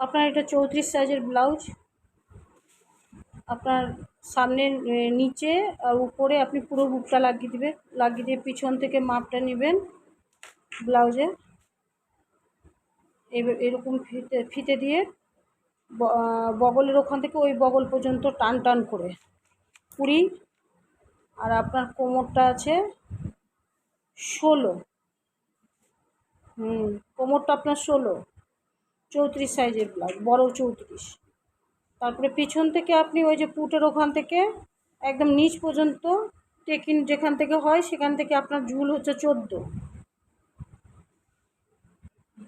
আপনার এটা চৌত্রিশ সাইজের ব্লাউজ। আপনার সামনের এ, নিচে উপরে আপনি পুরো বুকটা লাগিয়ে দিবেন লাগিয়ে দিয়ে পিছন থেকে মাপটা নেবেন ব্লাউজে। এরকম ফিতে ফিতে দিয়ে বগলের ওখান থেকে ওই বগল পর্যন্ত টান টান করে। কুড়ি আর আপনার কোমরটা আছে ষোলো। হুম কোমরটা আপনার ষোলো। চৌত্রিশ সাইজের ব্লাউজ বড় চৌত্রিশ। তারপরে পিছন থেকে আপনি ওই যে পুটের ওখান থেকে একদম নিচ পর্যন্ত টেকিন যেখান থেকে হয়, সেখান থেকে আপনার ঝুল হচ্ছে চোদ্দ।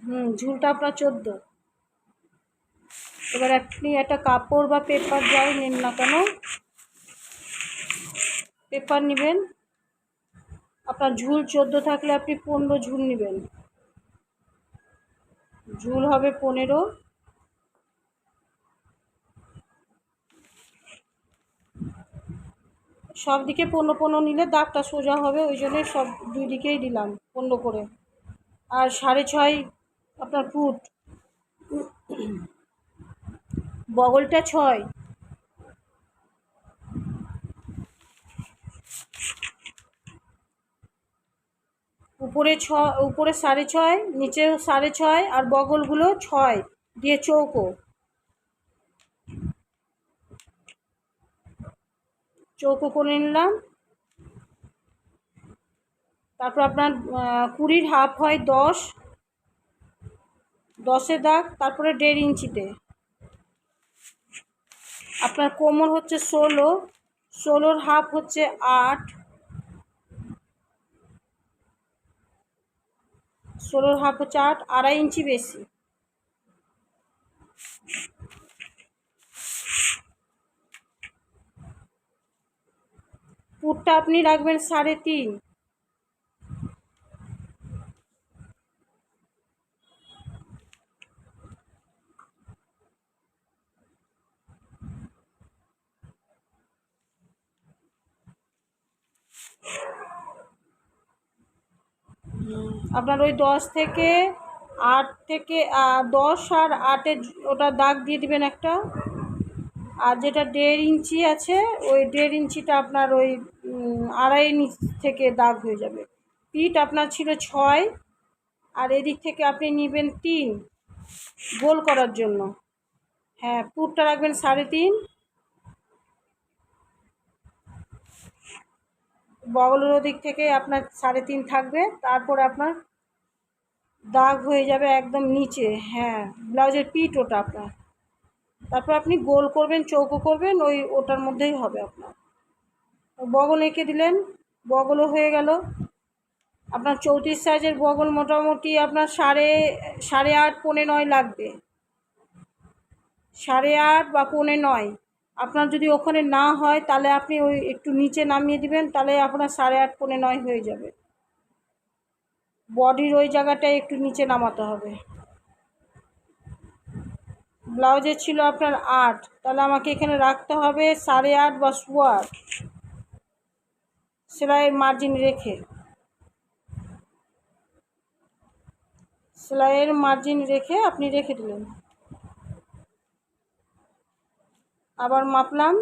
হুম, ঝুলটা আপনার চোদ্দ। এবার আপনি একটা কাপড় বা পেপার যাই নিন না কেন পেপার নেবেন। আপনার ঝুল চোদ্দ থাকলে আপনি পনেরো ঝুল নেবেন। ঝুল হবে পনেরো। সব দিকে পনেরো পনেরো নিলে দাগটা সোজা হবে, ওই জন্যে সব দুই দিকেই দিলাম পনেরো করে। আর সাড়ে ছয় আপনার ফুট। বগলটা ছয়। উপরে ছ, উপরে সাড়ে ছয়, নিচে সাড়ে ছয় আর বগলগুলো ছয় দিয়ে চৌকো। চৌকো করে নিলাম। তারপর আপনার কুড়ির হাফ হয় দশ দশের দাগ, তারপরে দেড় ইঞ্চিতে। আপনার কোমর হচ্ছে ষোলো, ষোলোর হাফ হচ্ছে আট ষোলোর হাফ হচ্ছে আট আড়াই ইঞ্চি বেশি। পুরটা আপনি রাখবেন সাড়ে তিন। আপনার ওই দশ থেকে আট থেকে দশ আর আটে ওটা দাগ দিয়ে দিবেন একটা। আর যেটা দেড় ইঞ্চি আছে, ওই দেড় ইঞ্চিটা আপনার ওই আড়াই ইঞ্চ থেকে দাগ হয়ে যাবে। পিঠ আপনার ছিল ছয়, আর এদিক থেকে আপনি নেবেন তিন গোল করার জন্য। হ্যাঁ পুরটা রাখবেন সাড়ে তিন। বগলের ওদিক থেকে আপনার সাড়ে তিন থাকবে, তারপর আপনার দাগ হয়ে যাবে একদম নিচে হ্যাঁ ব্লাউজের পিঠ ওটা আপনার। তারপর আপনি গোল করবেন, চৌকো করবেন, ওই ওটার মধ্যেই হবে আপনার। বগল এঁকে দিলেন, বগলও হয়ে গেল। আপনার চৌত্রিশ সাইজের বগল মোটামুটি আপনার সাড়ে সাড়ে আট, পৌনে নয় লাগবে। সাড়ে আট বা পৌনে নয়। আপনার যদি ওখানে না হয়, তাহলে আপনি ওই একটু নিচে নামিয়ে দিবেন, তাহলে আপনার সাড়ে আট, পৌনে নয় হয়ে যাবে। বডির ওই জায়গাটায় একটু নিচে নামাতে হবে। ব্লাউজের ছিল আপনার আট, তাহলে আমাকে এখানে রাখতে হবে সাড়ে আট বা সোয়া আট সেলাইয়ের মার্জিন রেখে। সেলাইয়ের মার্জিন রেখে আপনি রেখে দিলেন। আবার মাপলাম।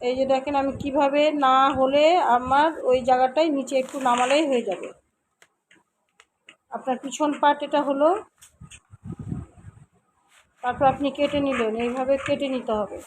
এই যে দেখেন আমি কীভাবে না হলে আমার ওই জায়গাটায় নিচে একটু নামালেই হয়ে যাবে। আপনার পিছন পাট এটা হলো। তারপর আপনি কেটে নিলেন, এইভাবে কেটে নিতে হবে।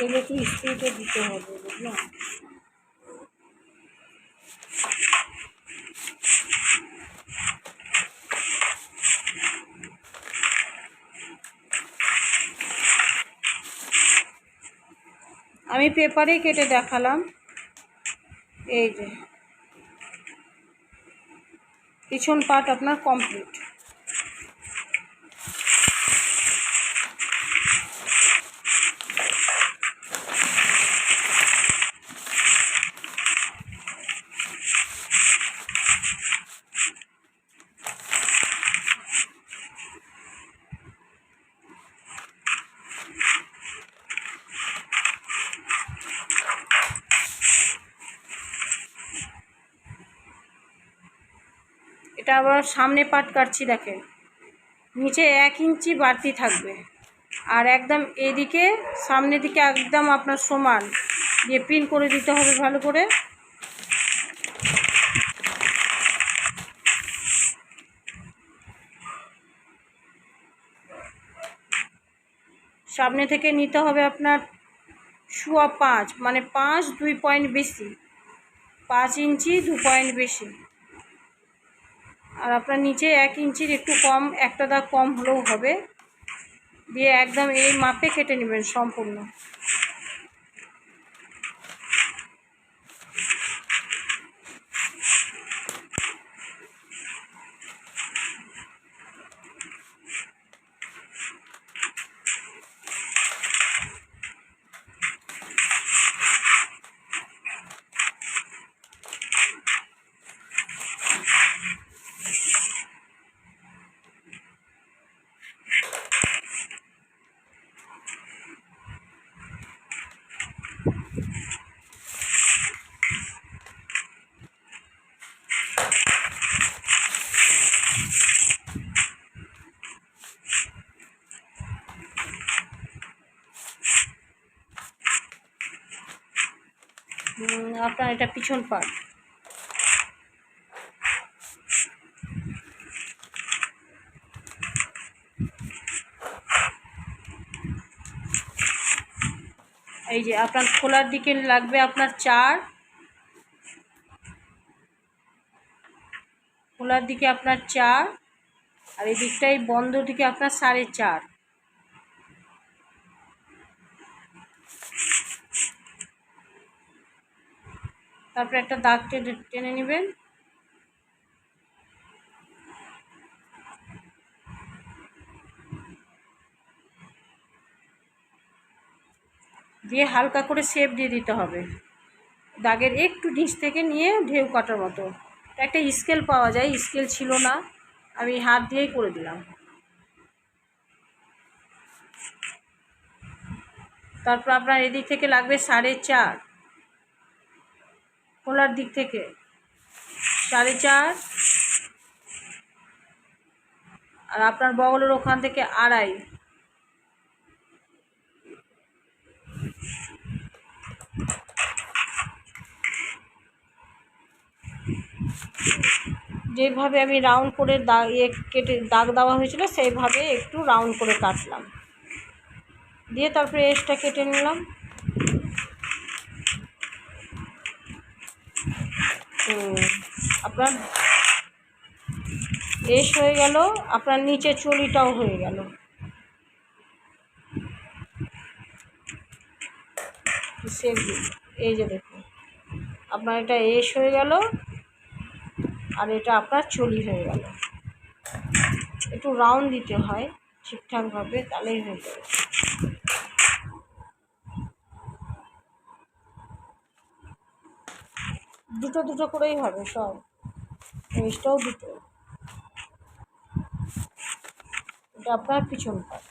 এগুলো একটু স্পিডে দিতে হবে বুঝলেন আমি পেপারেই কেটে দেখালাম। এই যে। পিছন পার্ট আপনার কমপ্লিট। এটা আবার সামনে পাট কাটছি দেখেন। নিচে এক ইঞ্চি বাড়তি থাকবে। আর একদম এদিকে সামনের দিকে একদম আপনার সমান। দিয়ে পিন করে দিতে হবে ভালো করে। সামনে থেকে নিতে হবে আপনার শুয়া পাঁচ মানে পাঁচ দুই পয়েন্ট বেশি। পাঁচ ইঞ্চি দু পয়েন্ট বেশি। আর আপনার নিচে এক ইঞ্চির একটু কম, একটা দাগ কম হলেও হবে। দিয়ে একদম এই মাপে কেটে নেবেন সম্পূর্ণ। আপনার এটা পিছন পার্ট এই যে আপনার খোলার দিকে লাগবে আপনার চার। খোলার দিকে আপনার চার। আর এই দিকটাই বন্ধ দিকে আপনার সাড়ে চার। তারপরে একটা দাগ টেনে টেনে নেবেন। দিয়ে হালকা করে শেপ দিয়ে দিতে হবে। দাগের একটু নিচ থেকে নিয়ে ঢেউ কাটার মতো। একটা স্কেল পাওয়া যায়, স্কেল ছিল না। আমি হাত দিয়েই করে দিলাম। তারপর আপনার এদিক থেকে লাগবে সাড়ে চার। খোলার দিক থেকে। সাড়ে চার। আর আপনার বগলের ওখান থেকে আড়াই। যেভাবে আমি রাউন্ড করে দাগ ইয়ে কেটে দাগ দেওয়া হয়েছিল, সেইভাবে একটু রাউন্ড করে কাটলাম। দিয়ে তারপরে এসটা কেটে নিলাম। আপনার এস হয়ে গেল, আপনার নিচে চলিটাও হয়ে গেল। এই যে দেখুন, আপনার এটা এস হয়ে গেল, আর এটা আপনার চলি হয়ে গেল। একটু রাউন্ড দিতে হয়, ঠিকঠাকভাবে, তাহলেই হয়ে যাবে। দুটো দুটো করেই হবে সব। জিনিসটাও দুটো। এটা আপনার পিছন পাট।